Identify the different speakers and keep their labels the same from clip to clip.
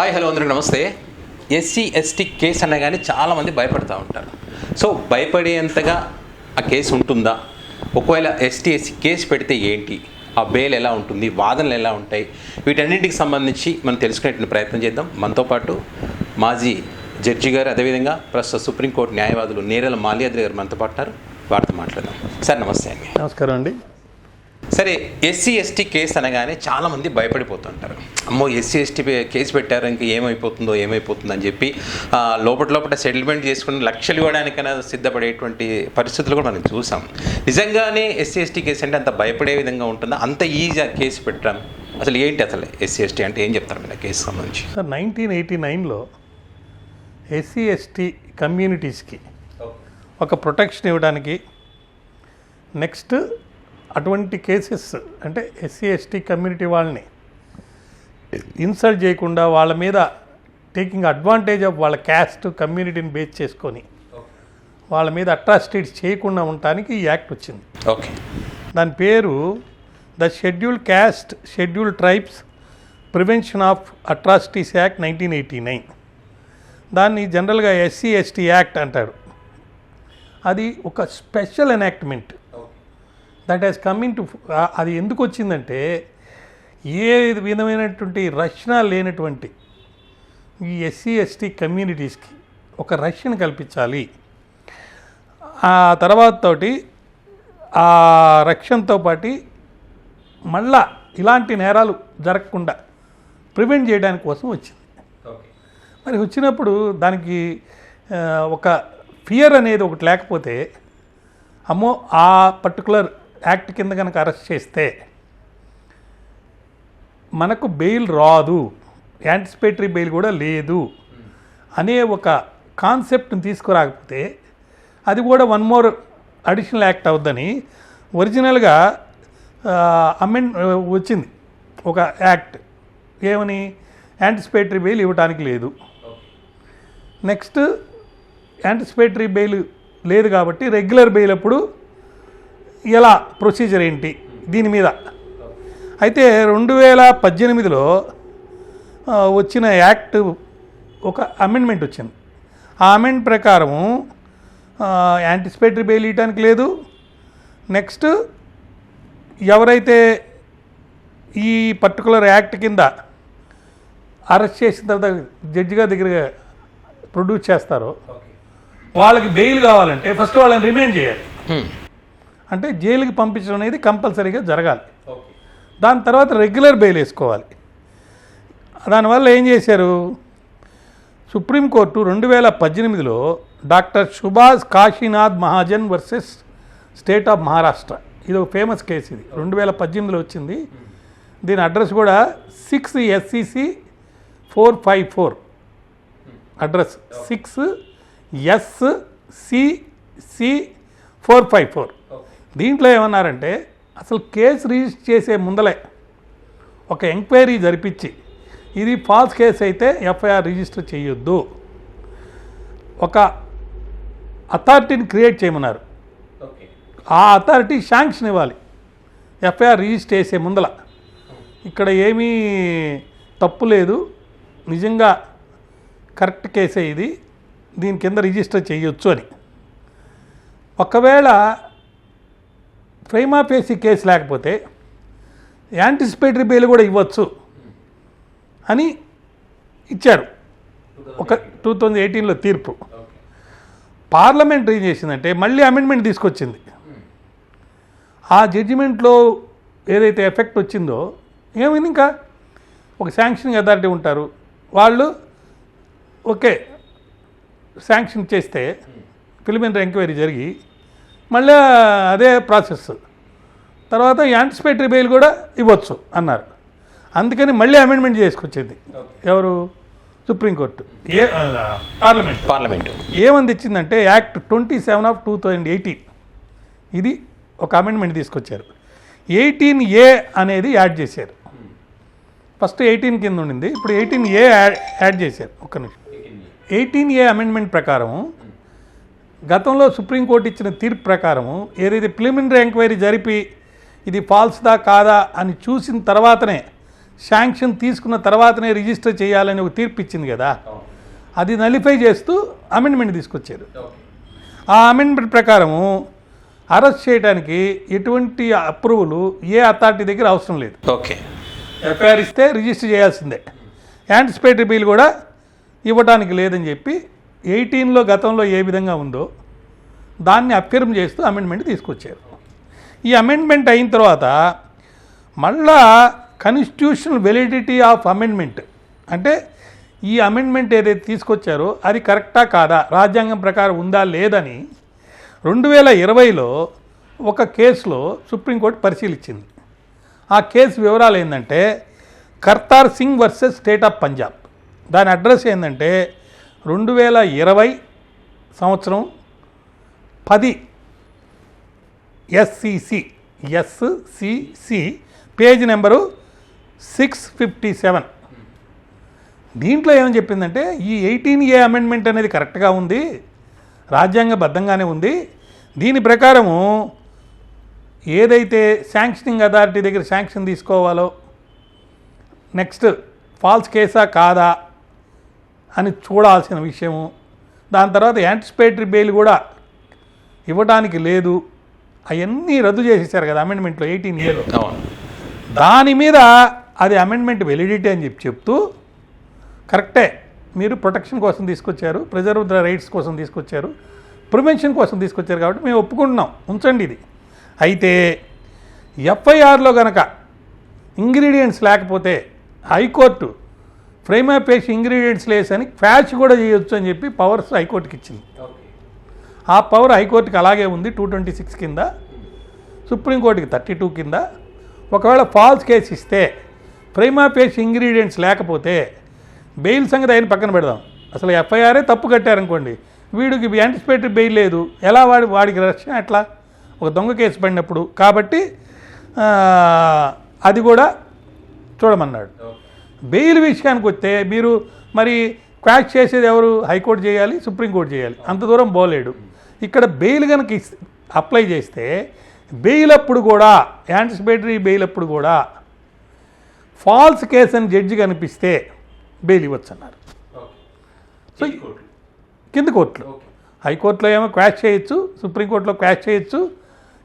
Speaker 1: Hi hello అందరికి నమస్తే. SC ST case అనగానే చాలామంది భయపడుతూ ఉంటారు. సో భయపడేంతగా ఆ కేసు ఉంటుందా? ఒకవేళ ఎస్టీ ఎస్సీ కేసు పెడితే ఏంటి? ఆ బెయిల్ ఎలా ఉంటుంది? వాదనలు ఎలా ఉంటాయి? వీటన్నింటికి సంబంధించి మనం తెలుసుకునేటువంటి ప్రయత్నం చేద్దాం. మనతో పాటు మాజీ జడ్జి గారు అదేవిధంగా ప్రస్తుత సుప్రీంకోర్టు న్యాయవాదులు నేరల మాల్యాద్రి గారు మనతో పాటున్నారు వారితో మాట్లాడదాం. సార్ నమస్తే అండి.
Speaker 2: నమస్కారం అండి.
Speaker 1: సరే ఎస్సీ ఎస్టీ కేసు అనగానే చాలామంది భయపడిపోతుంటారు. అమ్మో ఎస్సీ ఎస్టీ కేసు పెట్టారు ఇంకా ఏమైపోతుందో ఏమైపోతుందో అని చెప్పి లోపల లోపల సెటిల్మెంట్ చేసుకుని లక్షలు ఇవ్వడానికైనా సిద్ధపడేటువంటి పరిస్థితులు కూడా మనం చూసాం. నిజంగానే ఎస్సీ ఎస్టీ కేసు అంటే అంత భయపడే విధంగా ఉంటుందా? అంత ఈజీ కేసు పెట్టడం? అసలు ఏంటి అసలు ఎస్సీ ఎస్టీ అంటే ఏం చెప్తారు మీరు కేసు సంబంధించి?
Speaker 2: సార్ నైన్టీన్ ఎయిటీ నైన్లో ఎస్సీ ఎస్టీ కమ్యూనిటీస్కి ఒక ప్రొటెక్షన్ ఇవ్వడానికి నెక్స్ట్ అటువంటి కేసెస్ అంటే ఎస్సీ ఎస్టీ కమ్యూనిటీ వాళ్ళని ఇన్సల్ట్ చేయకుండా వాళ్ళ మీద టేకింగ్ అడ్వాంటేజ్ ఆఫ్ వాళ్ళ క్యాస్ట్ కమ్యూనిటీని బేస్ చేసుకొని వాళ్ళ మీద అట్రాసిటీస్ చేయకుండా ఉండటానికి ఈ యాక్ట్ వచ్చింది.
Speaker 1: ఓకే.
Speaker 2: దాని పేరు the schedule caste schedule tribes prevention of atrocities act nineteen eighty nine. దాన్ని జనరల్గా ఎస్సీ ఎస్టీ యాక్ట్ అంటారు. అది ఒక special enactment. That has coming to అది ఎందుకు వచ్చిందంటే ఏ విధమైనటువంటి రక్షణ లేనటువంటి ఈ ఎస్సీ ఎస్టీ కమ్యూనిటీస్కి ఒక రక్షణ కల్పించాలి. ఆ తర్వాత తోటి ఆ రక్షణతో పాటు మళ్ళా ఇలాంటి నేరాలు జరగకుండా ప్రివెంట్ చేయడానికి కోసం వచ్చింది. మరి వచ్చినప్పుడు దానికి ఒక ఫియర్ అనేది ఒకటి లేకపోతే అమ్మో ఆ పర్టికులర్ యాక్ట్ కింద కనుక అరెస్ట్ చేస్తే మనకు బెయిల్ రాదు యాంటిసిపేటరీ బెయిల్ కూడా లేదు అనే ఒక కాన్సెప్ట్ని తీసుకురాకపోతే అది కూడా వన్ మోర్ అడిషనల్ యాక్ట్ అవుద్దని ఒరిజినల్గా అమెండ్ వచ్చింది ఒక యాక్ట్. ఏమని? యాంటిసిపేటరీ బెయిల్ ఇవ్వడానికి లేదు. నెక్స్ట్ యాంటిసిపేటరీ బెయిల్ లేదు కాబట్టి రెగ్యులర్ బెయిల్ అప్పుడు ఎలా ప్రొసీజర్ ఏంటి? దీని మీద. అయితే రెండు వేల పద్దెనిమిదిలో వచ్చిన యాక్ట్ ఒక అమెండ్మెంట్ వచ్చింది. ఆ అమెండ్ ప్రకారము యాంటిసిపేటరీ బెయిల్ ఇవ్వడానికి లేదు. నెక్స్ట్ ఎవరైతే ఈ పర్టికులర్ యాక్ట్ కింద అరెస్ట్ చేసిన తర్వాత జడ్జి గారి దగ్గర ప్రొడ్యూస్ చేస్తారో వాళ్ళకి బెయిల్ కావాలంటే ఫస్ట్ వాళ్ళని రిమైండ్ చేయాలి. అంటే జైలుకి పంపించడం అనేది కంపల్సరీగా జరగాలి. దాని తర్వాత రెగ్యులర్ బెయిల్ వేసుకోవాలి. దానివల్ల ఏం చేశారు? సుప్రీంకోర్టు రెండు వేల పద్దెనిమిదిలో doctor Subhash Kashinath Mahajan versus state of Maharashtra. ఇది ఒక ఫేమస్ కేసు ఇది. రెండు వేల పద్దెనిమిదిలో వచ్చింది. దీని అడ్రస్ కూడా six SCC four five four. Address six S CC four five four. దీంట్లో ఏమన్నారంటే అసలు కేసు రిజిస్టర్ చేసే ముందలే ఒక ఎంక్వైరీ జరిపించి ఇది ఫాల్స్ కేసు అయితే ఎఫ్ఐఆర్ రిజిస్టర్ చేయొద్దు. ఒక అథారిటీని క్రియేట్ చేయమన్నారు. ఆ అథారిటీ శాంక్షన్ ఇవ్వాలి. ఎఫ్ఐఆర్ రిజిస్టర్ చేసే ముందల. ఇక్కడ ఏమీ తప్పు లేదు. నిజంగా కరెక్ట్ కేసే ఇది. దీని కింద రిజిస్టర్ చేయొచ్చు అని. ఒకవేళ ప్రైమా కేసు లేకపోతే యాంటిసిపేటరీ బెయిల్ కూడా ఇవ్వచ్చు అని ఇచ్చారు ఒక టూ థౌజండ్ ఎయిటీన్లో తీర్పు. పార్లమెంట్ ఏం చేసిందంటే మళ్ళీ అమెండ్మెంట్ తీసుకొచ్చింది. ఆ జడ్జిమెంట్లో ఏదైతే ఎఫెక్ట్ వచ్చిందో ఏమైంది ఇంకా? ఒక శాంక్షనింగ్ అథారిటీ ఉంటారు. వాళ్ళు ఓకే శాంక్షన్ చేస్తే ప్రిలిమినరీ ఎంక్వైరీ జరిగి మళ్ళీ అదే ప్రాసెస్. తర్వాత యాంటిసిపేటరీ బెయిల్ కూడా ఇవ్వచ్చు అన్నారు. అందుకని మళ్ళీ అమెండ్మెంట్ చేసుకొచ్చింది. ఎవరు? సుప్రీంకోర్టు ఏ పార్లమెంట్
Speaker 1: పార్లమెంటు
Speaker 2: ఏమంది ఇచ్చిందంటే act twenty seven of two thousand eighteen ఇది ఒక అమెండ్మెంట్ తీసుకొచ్చారు. ఎయిటీన్ ఏ అనేది యాడ్ చేశారు. ఫస్ట్ ఎయిటీన్ కింద ఉండింది. ఇప్పుడు ఎయిటీన్ ఏ యాడ్ చేశారు. ఒక్క నిమిషం. ఎయిటీన్ ఏ అమెండ్మెంట్ ప్రకారం గతంలో సుప్రీంకోర్టు ఇచ్చిన తీర్పు ప్రకారము ఏదైతే ప్రిలిమినరీ ఎంక్వైరీ జరిపి ఇది ఫాల్స్దా కాదా అని చూసిన తర్వాతనే శాంక్షన్ తీసుకున్న తర్వాతనే రిజిస్టర్ చేయాలని ఒక తీర్పు ఇచ్చింది కదా. అది నలిఫై చేస్తూ అమెండ్మెంట్ తీసుకొచ్చారు. ఆ అమెండ్మెంట్ ప్రకారము అరెస్ట్ చేయడానికి ఎటువంటి అప్రూవల్ ఏ అథారిటీ దగ్గర అవసరం లేదు.
Speaker 1: ఓకే.
Speaker 2: ఎఫ్ఐఆర్ ఇస్తే రిజిస్టర్ చేయాల్సిందే. యాంటిసిపేటరీ బిల్ కూడా ఇవ్వడానికి లేదని చెప్పి ఎయిటీన్లో గతంలో ఏ విధంగా ఉందో దాన్ని అఫిర్మ్ చేస్తూ అమెండ్మెంట్ తీసుకొచ్చారు. ఈ అమెండ్మెంట్ అయిన తర్వాత మళ్ళా కన్స్టిట్యూషనల్ వెలిడిటీ ఆఫ్ అమెండ్మెంట్ అంటే ఈ అమెండ్మెంట్ ఏదైతే తీసుకొచ్చారో అది కరెక్టా కాదా? రాజ్యాంగం ప్రకారం ఉందా లేదని రెండు వేల ఇరవైలో ఒక కేసులో సుప్రీంకోర్టు పరిశీలించింది. ఆ కేసు వివరాలు ఏంటంటే Kartar Singh versus state of Punjab. దాని అడ్రస్ ఏంటంటే రెండు వేల ఇరవై సంవత్సరం పది SCC SCC page number six fifty seven. దీంట్లో ఏమని చెప్పిందంటే ఈ ఎయిటీన్ ఏ అమెండ్మెంట్ అనేది కరెక్ట్గా ఉంది రాజ్యాంగబద్ధంగానే ఉంది. దీని ప్రకారము ఏదైతే శాంక్షనింగ్ అథారిటీ దగ్గర శాంక్షన్ తీసుకోవాలో నెక్స్ట్ ఫాల్స్ కేసా కాదా అని చూడాల్సిన విషయము. దాని తర్వాత యాంటిసిపేటరీ బెయిల్ కూడా ఇవ్వడానికి లేదు. అవన్నీ రద్దు చేసేసారు కదా అమెండ్మెంట్లో ఎయిటీన్ ఏలో దాని మీద అది అమెండ్మెంట్ వెలిడిటీ అని చెప్పి చెప్తూ కరెక్టే మీరు ప్రొటెక్షన్ కోసం తీసుకొచ్చారు ప్రిజర్వ్ ద రైట్స్ కోసం తీసుకొచ్చారు ప్రివెన్షన్ కోసం తీసుకొచ్చారు కాబట్టి మేము ఒప్పుకుంటున్నాం ఉంచండి ఇది. అయితే ఎఫ్ఐఆర్లో గనక ఇంగ్రీడియంట్స్ లేకపోతే high court prima facie ingredients లేసని quash కూడా చేయొచ్చు అని చెప్పి పవర్స్ హైకోర్టుకి ఇచ్చింది. ఆ పవర్ హైకోర్టుకి అలాగే ఉంది టూ ట్వంటీ సిక్స్ కింద సుప్రీంకోర్టుకి థర్టీ టూ కింద. ఒకవేళ ఫాల్స్ కేసు ఇస్తే ప్రైమా పేస్ ఇంగ్రీడియంట్స్ లేకపోతే బెయిల్ సంగతి అయిన పక్కన పెడదాం. అసలు ఎఫ్ఐఆరే తప్పు కట్టారనుకోండి వీడికి యాంటిసిపేటరీ బెయిల్ లేదు. ఎలా వాడి వాడికి రక్షణ ఎట్లా? ఒక దొంగ కేసు పడినప్పుడు. కాబట్టి అది కూడా చూడమన్నాడు. బెయిల్ విషయానికి వస్తే మీరు మరి క్వాష్ చేసేది ఎవరు? హైకోర్టు చేయాలి సుప్రీంకోర్టు చేయాలి. అంత దూరం బోలేడు ఇక్కడ బెయిల్ కనుక అప్లై చేస్తే బెయిల్ అప్పుడు కూడా యాంటిసిపేటరీ బెయిల్ అప్పుడు కూడా ఫాల్స్ కేసు అని జడ్జి కనిపిస్తే బెయిల్ ఇవ్వచ్చు అన్నారు సో కింద కోర్టులో. హైకోర్టులో ఏమో క్వాష్ చేయొచ్చు సుప్రీంకోర్టులో క్వాష్ చేయొచ్చు.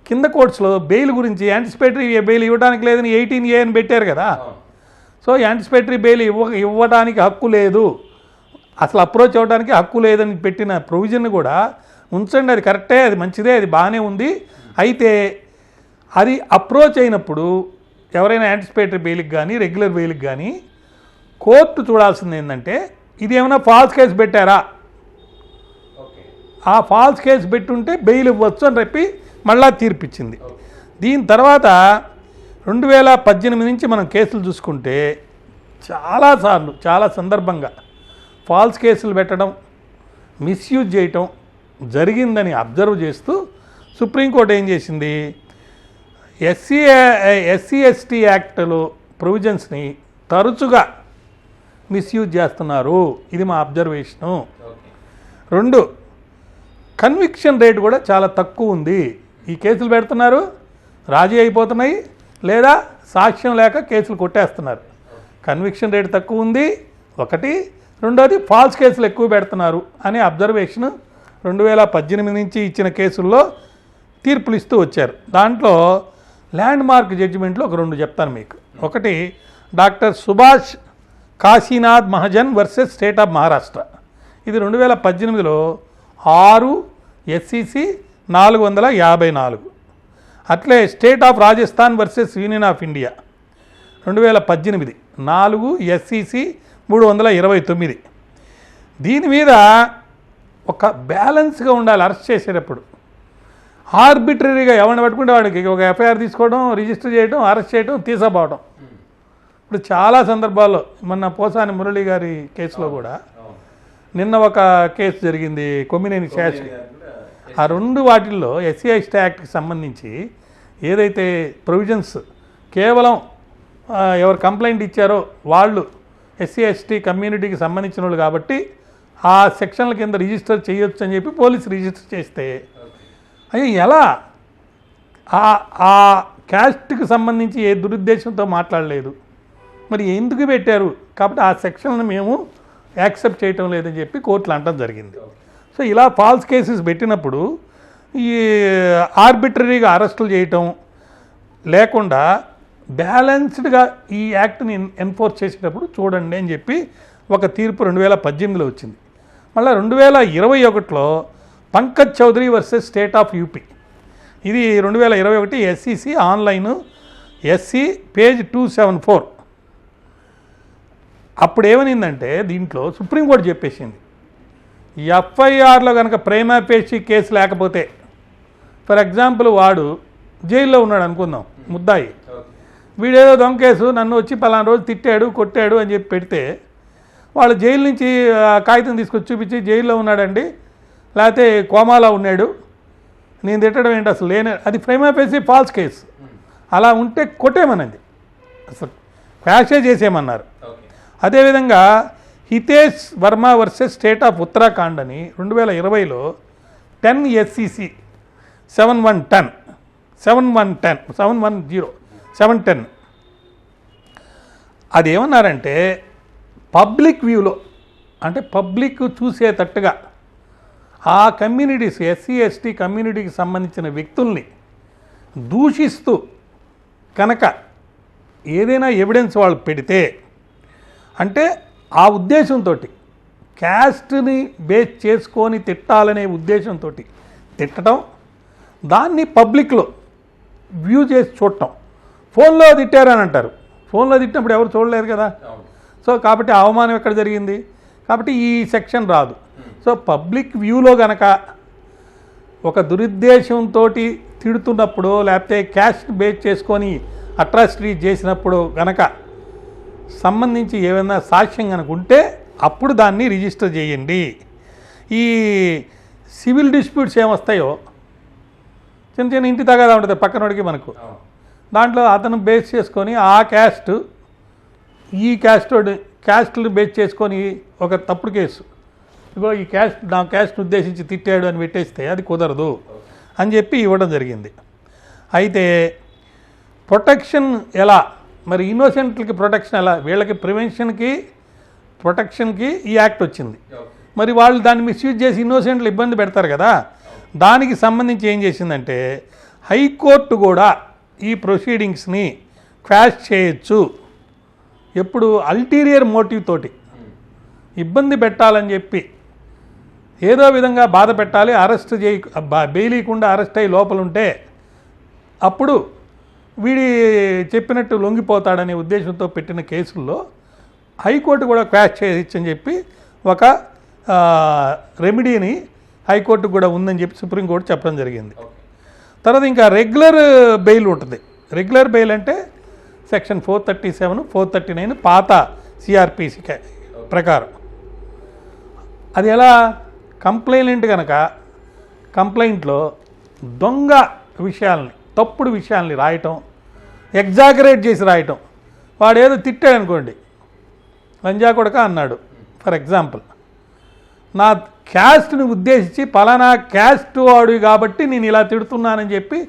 Speaker 2: కింద కోర్ట్స్లో బెయిల్ గురించి యాంటిసిపేటరీ బెయిల్ ఇవ్వడానికి లేదని ఎయిటీన్ ఏ అని పెట్టారు కదా. సో యాంటిసిపేటరీ బెయిల్ ఇవ్వ ఇవ్వడానికి హక్కు లేదు. అసలు అప్రోచ్ అవ్వడానికి హక్కు లేదని పెట్టిన ప్రొవిజన్ కూడా ఉంచండి అది కరెక్టే అది మంచిదే అది బాగానే ఉంది. అయితే అది అప్రోచ్ అయినప్పుడు ఎవరైనా యాంటిసిపేటరీ బెయిల్కి కానీ రెగ్యులర్ బెయిల్కి కానీ కోర్టు చూడాల్సింది ఏంటంటే ఇది ఏమైనా ఫాల్స్ కేసు పెట్టారా? ఆ ఫాల్స్ కేసు పెట్టుంటే బెయిల్ ఇవ్వచ్చు అని చెప్పి మళ్ళా తీర్పిచ్చింది. దీని తర్వాత రెండు వేల పద్దెనిమిది నుంచి మనం కేసులు చూసుకుంటే చాలాసార్లు చాలా సందర్భంగా ఫాల్స్ కేసులు పెట్టడం మిస్యూజ్ చేయటం జరిగిందని అబ్జర్వ్ చేస్తూ సుప్రీంకోర్టు ఏం చేసింది? ఎస్సీ ఎస్సీ ఎస్టీ యాక్ట్లో ప్రొవిజన్స్ని తరచుగా మిస్యూజ్ చేస్తున్నారు. ఇది మా అబ్జర్వేషను. రెండు కన్విక్షన్ రేట్ కూడా చాలా తక్కువ ఉంది. ఈ కేసులు పెడుతున్నారు రాజీ అయిపోతున్నాయి లేదా సాక్ష్యం లేక కేసులు కొట్టేస్తున్నారు. కన్విక్షన్ రేట్ తక్కువ ఉంది. ఒకటి రెండోది ఫాల్స్ కేసులు ఎక్కువ పెడుతున్నారు అనే అబ్జర్వేషన్ రెండు వేల పద్దెనిమిది నుంచి ఇచ్చిన కేసుల్లో తీర్పులు ఇస్తూ వచ్చారు. దాంట్లో ల్యాండ్ మార్క్ జడ్జిమెంట్లో ఒక రెండు చెప్తాను మీకు. ఒకటి doctor Subhash Kashinath Mahajan versus state of Maharashtra. ఇది రెండు వేల పద్దెనిమిదిలో ఆరు ఎస్సిసి నాలుగు వందల యాభై నాలుగు. అట్లే state of Rajasthan versus union of India. రెండు వేల పద్దెనిమిది నాలుగు ఎస్సిసి మూడు వందల ఇరవై తొమ్మిది. దీని మీద ఒక బ్యాలెన్స్గా ఉండాలి అరెస్ట్ చేసేటప్పుడు. ఆర్బిటరీగా ఎవరిని పట్టుకుంటే వాడికి ఒక ఎఫ్ఐఆర్ తీసుకోవడం రిజిస్టర్ చేయడం అరెస్ట్ చేయడం తీసపోవడం ఇప్పుడు చాలా సందర్భాల్లో మొన్న పోసాని మురళి గారి కేసులో కూడా నిన్న ఒక కేసు జరిగింది కొమ్మినేని శాస్త్రి ఆ రెండు వాటిల్లో ఎస్సీ ఎస్టీ యాక్ట్కి సంబంధించి ఏదైతే ప్రొవిజన్స్ కేవలం ఎవరు కంప్లైంట్ ఇచ్చారో వాళ్ళు ఎస్సీ ఎస్టీ కమ్యూనిటీకి సంబంధించిన వాళ్ళు కాబట్టి ఆ సెక్షన్ల కింద రిజిస్టర్ చేయొచ్చు అని చెప్పి పోలీసు రిజిస్టర్ చేస్తే. అయ్యో ఎలా? ఆ ఆ క్యాస్ట్కి సంబంధించి ఏ దురుద్దేశంతో మాట్లాడలేదు. మరి ఎందుకు పెట్టారు? కాబట్టి ఆ సెక్షన్ను మేము యాక్సెప్ట్ చేయటం లేదని చెప్పి కోర్టులు అనడం జరిగింది. సో ఇలా ఫాల్స్ కేసెస్ పెట్టినప్పుడు ఈ ఆర్బిటరీగా అరెస్టులు చేయటం లేకుండా బ్యాలెన్స్డ్గా ఈ యాక్ట్ని ఎన్ఫోర్స్ చేసేటప్పుడు చూడండి అని చెప్పి ఒక తీర్పు రెండు వేల పద్దెనిమిదిలో వచ్చింది. మళ్ళీ రెండు వేల ఇరవై ఒకటిలో Pankaj Chaudhary versus state of UP. ఇది రెండు వేల ఇరవై ఒకటి SCC online SC page two seven four. అప్పుడు ఏమనిందంటే దీంట్లో సుప్రీంకోర్టు చెప్పేసింది ఎఫ్ఐఆర్లో కనుక ప్రేమ పేషి కేసు లేకపోతే ఫర్ ఎగ్జాంపుల్ వాడు జైల్లో ఉన్నాడు అనుకుందాం ముద్దాయి. వీడేదో దొంగ కేసు నన్ను వచ్చి పలానా రోజు తిట్టాడు కొట్టాడు అని చెప్పి పెడితే వాళ్ళు జైలు నుంచి కాగితం తీసుకొచ్చి చూపించి జైల్లో ఉన్నాడండి. లేకపోతే కోమాలో ఉన్నాడు. నేను తిట్టడం ఏంటి అసలు? లేని అది ఫ్రేమ్ ఆపేసి ఫాల్స్ కేసు. అలా ఉంటే కొట్టేమనండి అసలు క్వాషే చేసేయమన్నారు. అదేవిధంగా Hitesh Verma versus state of Uttarakhand అని రెండు వేల ఇరవైలో ten SCC seven one ten seven one ten seven one zero seven ten. అది ఏమన్నారంటే పబ్లిక్ వ్యూలో అంటే పబ్లిక్ చూసేటట్టుగా ఆ కమ్యూనిటీస్ ఎస్సీ ఎస్టీ కమ్యూనిటీకి సంబంధించిన వ్యక్తుల్ని దూషిస్తూ కనుక ఏదైనా ఎవిడెన్స్ వాళ్ళు పెడితే అంటే ఆ ఉద్దేశంతో క్యాస్ట్ని బేస్ చేసుకొని తిట్టాలనే ఉద్దేశంతో తిట్టడం దాన్ని పబ్లిక్లో వ్యూ చేసి చూడటం. ఫోన్లో తిట్టారని అంటారు. ఫోన్లో తిట్టినప్పుడు ఎవరు చూడలేరు కదా? సో కాబట్టి అవమానం ఎక్కడ జరిగింది? కాబట్టి ఈ సెక్షన్ రాదు. సో పబ్లిక్ వ్యూలో గనక ఒక దురుద్దేశంతో తిడుతున్నప్పుడు లేకపోతే క్యాస్ట్ బేస్ చేసుకొని అట్రాసిటీ చేసినప్పుడు గనక సంబంధించి ఏమైనా సాక్ష్యం కనుక ఉంటే అప్పుడు దాన్ని రిజిస్టర్ చేయండి. ఈ సివిల్ డిస్ప్యూట్స్ ఏమొస్తాయో? చిన్న చిన్న ఇంటి తగాదా ఉంటుంది పక్కనోడికి మనకు. దాంట్లో అతను బేస్ చేసుకొని ఆ క్యాస్ట్ ఈ క్యాస్ట్ క్యాస్ట్ని బేస్ చేసుకొని ఒక తప్పుడు కేసు. ఇగో ఈ క్యాస్ట్ నా క్యాస్ట్ని ఉద్దేశించి తిట్టాడు అని పెట్టేస్తే అది కుదరదు అని చెప్పి ఇవ్వడం జరిగింది. అయితే ప్రొటెక్షన్ ఎలా? మరి ఇన్నోసెంట్లకి ప్రొటెక్షన్ ఎలా? వీళ్ళకి ప్రివెన్షన్కి ప్రొటెక్షన్కి ఈ యాక్ట్ వచ్చింది. మరి వాళ్ళు దాన్ని మిస్యూజ్ చేసి ఇన్నోసెంట్లు ఇబ్బంది పెడతారు కదా? దానికి సంబంధించి ఏం చేసిందంటే హైకోర్టు కూడా ఈ ప్రొసీడింగ్స్ని క్వాష్ చేయొచ్చు. ఎప్పుడు అల్టీరియర్ మోటివ్ తోటి. ఇబ్బంది పెట్టాలని చెప్పి ఏదో విధంగా బాధ పెట్టాలి అరెస్ట్ చేయ బెయిలీకుండా అరెస్ట్ అయ్యి లోపల ఉంటే అప్పుడు వీడి చెప్పినట్టు లొంగిపోతాడనే ఉద్దేశంతో పెట్టిన కేసుల్లో హైకోర్టు కూడా క్వాష్ చేయొచ్చు అని చెప్పి ఒక రెమెడీని హైకోర్టు కూడా ఉందని చెప్పి సుప్రీంకోర్టు చెప్పడం జరిగింది. తర్వాత ఇంకా రెగ్యులర్ బెయిల్ ఉంటుంది. రెగ్యులర్ బెయిల్ అంటే section four thirty seven four thirty nine పాత సిఆర్పిసి ప్రకారం. అది ఎలా? కంప్లైంట్ కనుక కంప్లైంట్లో దొంగ విషయాల్ని తప్పుడు విషయాల్ని రాయటం ఎగ్జాగరేట్ చేసి రాయటం వాడు ఏదో తిట్టాడు అనుకోండి లంజా కొడక అన్నాడు ఫర్ ఎగ్జాంపుల్. నా క్యాస్ట్ని ఉద్దేశించి పలానా క్యాస్ట్ వాడు కాబట్టి నేను ఇలా తిడుతున్నానని చెప్పి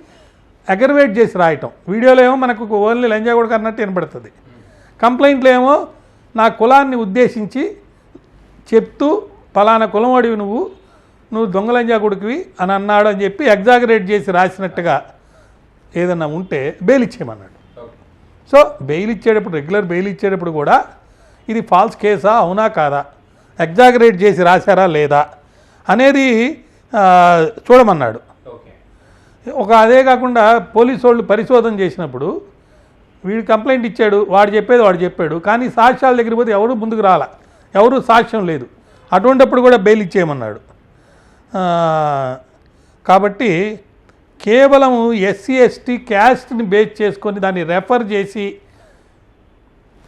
Speaker 2: అగ్రవేట్ చేసి రాయటం. వీడియోలో ఏమో మనకు ఓన్లీ లంజా కొడక అన్నట్టు వినపడుతుంది కంప్లైంట్లో ఏమో నా కులాన్ని ఉద్దేశించి చెప్తూ పలానా కులవాడివి నువ్వు నువ్వు దొంగలంజా కొడుకువి అని అన్నాడు అని చెప్పి ఎగ్జాగరేట్ చేసి రాసినట్టుగా ఏదన్నా ఉంటే బెయిల్ ఇచ్చేయమన్నాడు. సో బెయిల్ ఇచ్చేటప్పుడు రెగ్యులర్ బెయిల్ ఇచ్చేటప్పుడు కూడా ఇది ఫాల్స్ కేసా? అవునా కాదా? ఎగ్జాగరేట్ చేసి రాశారా లేదా? అనేది చూడమన్నాడు. ఒక అదే కాకుండా పోలీసు వాళ్ళు పరిశోధన చేసినప్పుడు వీడు కంప్లైంట్ ఇచ్చాడు వాడు చెప్పేది వాడు చెప్పాడు కానీ సాక్ష్యాల దగ్గర పోతే ఎవరు ముందుకు రాల. ఎవరు సాక్ష్యం లేదు. అటువంటిప్పుడు కూడా బెయిల్ ఇచ్చేయమన్నాడు. కాబట్టి కేవలం ఎస్సీ ఎస్టీ క్యాస్ట్ని బేస్ చేసుకొని దాన్ని రెఫర్ చేసి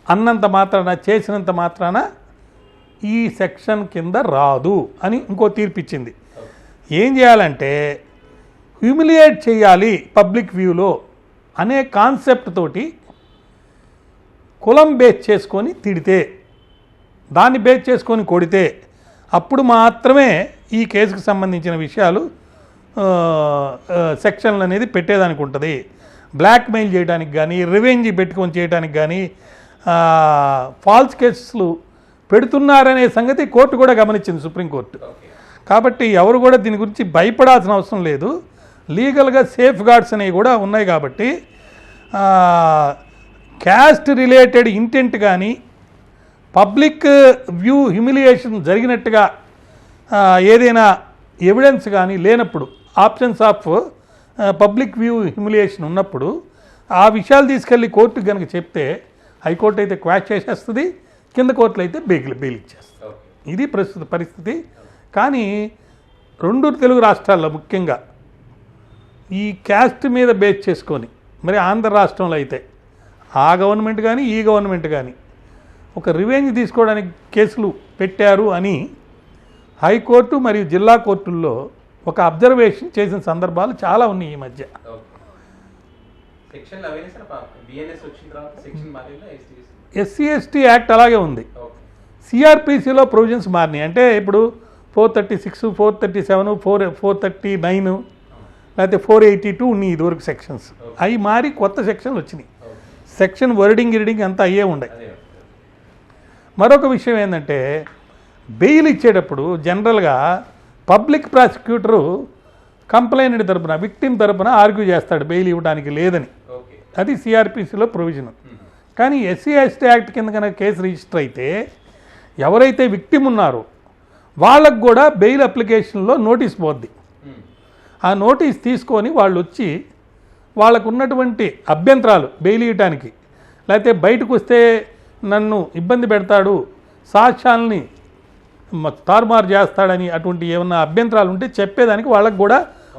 Speaker 2: అన్నంత మాత్రాన చేసినంత మాత్రాన ఈ సెక్షన్ కింద రాదు అని ఇంకో తీర్పు ఇచ్చింది ఏం చేయాలంటే హ్యూమిలియేట్ చేయాలి పబ్లిక్ వ్యూలో అనే కాన్సెప్ట్ తోటి కులం బేస్ చేసుకొని తిడితే దాన్ని బేస్ చేసుకొని కొడితే అప్పుడు మాత్రమే ఈ కేసుకు సంబంధించిన విషయాలు సెక్షన్లు అనేది పెట్టేదానికి ఉంటుంది. బ్లాక్మెయిల్ చేయడానికి కానీ రివెంజ్ పెట్టుకొని చేయడానికి కానీ ఫాల్స్ కేసులు పెడుతున్నారనే సంగతి కోర్టు కూడా గమనించింది సుప్రీంకోర్టు కాబట్టి ఎవరు కూడా దీని గురించి భయపడాల్సిన అవసరం లేదు. లీగల్గా సేఫ్ గార్డ్స్ అనేవి కూడా ఉన్నాయి కాబట్టి క్యాస్ట్ రిలేటెడ్ ఇంటెంట్ కానీ పబ్లిక్ వ్యూ హ్యూమిలియేషన్ జరిగినట్టుగా ఏదైనా ఎవిడెన్స్ కానీ లేనప్పుడు options of public view humiliation ఉన్నప్పుడు ఆ విషయాలు తీసుకెళ్ళి కోర్టుకు కనుక చెప్తే హైకోర్టు అయితే క్వాష్ చేసేస్తుంది కింద కోర్టులు అయితే బెయిల్ బెయిల్ ఇచ్చేస్తుంది. ఇది ప్రస్తుత పరిస్థితి. కానీ రెండు తెలుగు రాష్ట్రాల్లో ముఖ్యంగా ఈ క్యాస్ట్ మీద బేస్ చేసుకొని మరి ఆంధ్ర రాష్ట్రంలో అయితే ఆ గవర్నమెంట్ కానీ ఈ గవర్నమెంట్ కానీ ఒక రివెంజ్ తీసుకోవడానికి కేసులు పెట్టారు అని హైకోర్టు మరియు జిల్లా కోర్టుల్లో ఒక అబ్జర్వేషన్ చేసిన సందర్భాలు చాలా ఉన్నాయి ఈ మధ్య. ఎస్సీ ఎస్టీ యాక్ట్ అలాగే ఉంది. సిఆర్పిసిలో ప్రొవిజన్స్ మారినాయి. అంటే ఇప్పుడు four thirty six four thirty seven four four thirty nine లేకపోతే ఫోర్ ఎయిటీ టూ ఉన్నాయి ఇదివరకు సెక్షన్స్ అవి మారి కొత్త సెక్షన్లు వచ్చినాయి. సెక్షన్ వర్డింగ్ గిరిడింగ్ అంతా అయ్యే ఉండే మరొక విషయం ఏంటంటే బెయిల్ ఇచ్చేటప్పుడు జనరల్గా పబ్లిక్ ప్రాసిక్యూటరు కంప్లైంట్ తరపున విక్టిమ్ తరపున ఆర్గ్యూ చేస్తాడు బెయిల్ ఇవ్వడానికి లేదని. అది సిఆర్పిసిలో ప్రొవిజన్ కానీ ఎస్సీ ఎస్టీ యాక్ట్ కింద కనుక కేసు రిజిస్టర్ అయితే ఎవరైతే విక్టిమ్ ఉన్నారో వాళ్ళకు కూడా బెయిల్ అప్లికేషన్లో నోటీస్ పోద్ది. ఆ నోటీస్ తీసుకొని వాళ్ళు వచ్చి వాళ్ళకు ఉన్నటువంటి అభ్యంతరాలు బెయిల్ ఇవ్వటానికి లేకపోతే బయటకు వస్తే నన్ను ఇబ్బంది పెడతాడు సాక్ష్యాలని తారుమారు చేస్తాడని అటువంటి ఏమన్నా అభ్యంతరాలు ఉంటే చెప్పేదానికి వాళ్ళకు కూడా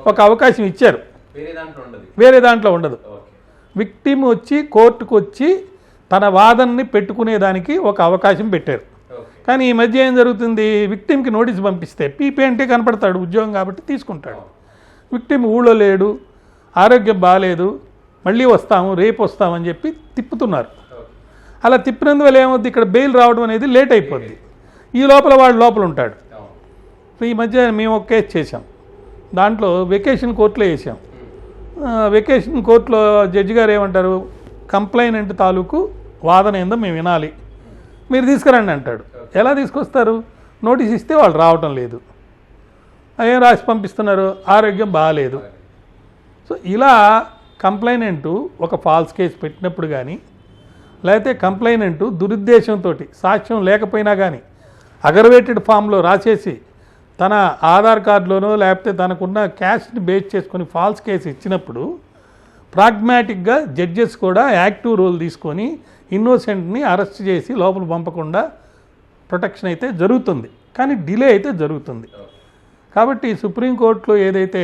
Speaker 2: ఒక అవకాశం ఇచ్చారు.
Speaker 1: వేరే దాంట్లో ఉండదు.
Speaker 2: విక్టిమ్ వచ్చి కోర్టుకు వచ్చి తన వాదనని పెట్టుకునేదానికి ఒక అవకాశం పెట్టారు. కానీ ఈ మధ్య ఏం జరుగుతుంది? విక్టిమ్కి నోటీస్ పంపిస్తే పీపీ అంటే కనపడతాడు ఉద్యోగం కాబట్టి తీసుకుంటాడు. విక్టిమ్ ఊళ్ళో లేడు ఆరోగ్యం బాగాలేదు మళ్ళీ వస్తాము రేపు వస్తామని చెప్పి తిప్పుతున్నారు. అలా తిప్పినందువల్ల ఏమవుద్ది? ఇక్కడ బెయిల్ రావడం అనేది లేట్ అయిపోద్ది. ఈ లోపల వాడు లోపల ఉంటాడు. ఈ మధ్య మేము ఒక కేసు చేసాం దాంట్లో వెకేషన్ కోర్టులో వేసాం. వెకేషన్ కోర్టులో జడ్జి గారు ఏమంటారు? కంప్లైనెంట్ తాలూకు వాదన ఏందో మేము వినాలి. మీరు తీసుకురండి అంటాడు. ఎలా తీసుకొస్తారు? నోటీస్ ఇస్తే వాళ్ళు రావటం లేదు. ఏం రాసి పంపిస్తున్నారు? ఆరోగ్యం బాగాలేదు సో ఇలా కంప్లైనెంట్ ఒక ఫాల్స్ కేసు పెట్టినప్పుడు కానీ లేకపోతే కంప్లైనెంట్ దురుద్దేశంతో సాక్ష్యం లేకపోయినా కానీ అగర్వేటెడ్ ఫామ్లో రాసేసి తన ఆధార్ కార్డులోనో లేకపోతే తనకున్న క్యాష్ని బేస్ చేసుకొని ఫాల్స్ కేసు ఇచ్చినప్పుడు ప్రాగ్మాటిక్గా జడ్జెస్ కూడా యాక్టివ్ రోల్ తీసుకొని ఇన్నోసెంట్ని అరెస్ట్ చేసి లోపల పంపకుండా ప్రొటెక్షన్ అయితే జరుగుతుంది. కానీ డిలే అయితే జరుగుతుంది. కాబట్టి సుప్రీంకోర్టులో ఏదైతే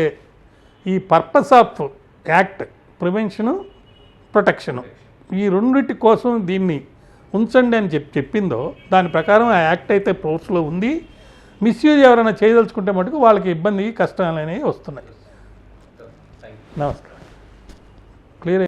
Speaker 2: ఈ purpose of act prevention protection ఈ రెండింటి కోసం దీన్ని ఉంచండి అని చెప్పి చెప్పిందో దాని ప్రకారం ఆ యాక్ట్ అయితే ఫోర్స్లో ఉంది. మిస్యూజ్ ఎవరైనా చేయదలుచుకుంటే మటుకు వాళ్ళకి ఇబ్బంది కష్టాలు అనేవి వస్తున్నాయి. నమస్కారం.